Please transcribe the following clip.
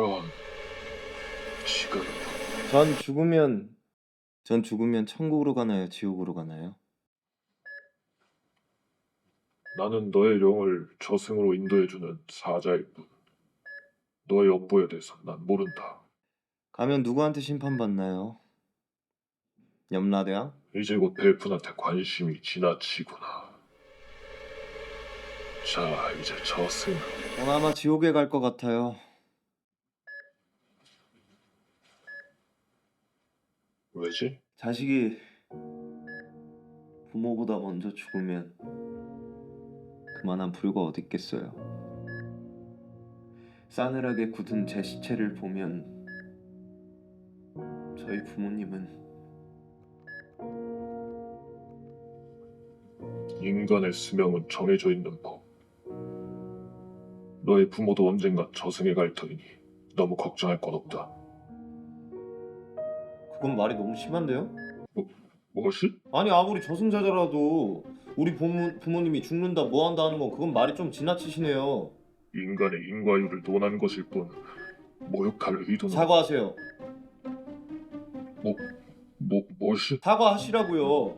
그럼 지금 전 죽으면 전 죽으면 천국으로 가나요? 지옥으로 가나요? 나는 너의 영을 저승으로 인도해주는 사자일 뿐. 너의 업보에 대해서 난 모른다. 가면 누구한테 심판받나요? 염라대왕? 이제 곧 벨푼한테 관심이 지나치구나. 자, 이제 저승. 전 아마 지옥에 갈 것 같아요. 왜지? 자식이 부모보다 먼저 죽으면 그만한 불과 어디 있겠어요. 싸늘하게 굳은 제 시체를 보면 저희 부모님은 인간의 수명은 정해져 있는 법. 너의 부모도 언젠가 저승에 갈 터이니 너무 걱정할 건 없다. 그건 말이 너무 심한데요? 무엇이? 아니 아무리 저승자더라도 우리 부모, 부모님이 죽는다 뭐한다 하는 건 그건 말이 좀 지나치시네요. 인간의 인과율을 논한 것일 뿐 모욕할 의도는 사과하세요. 뭐 무엇이? 사과하시라고요.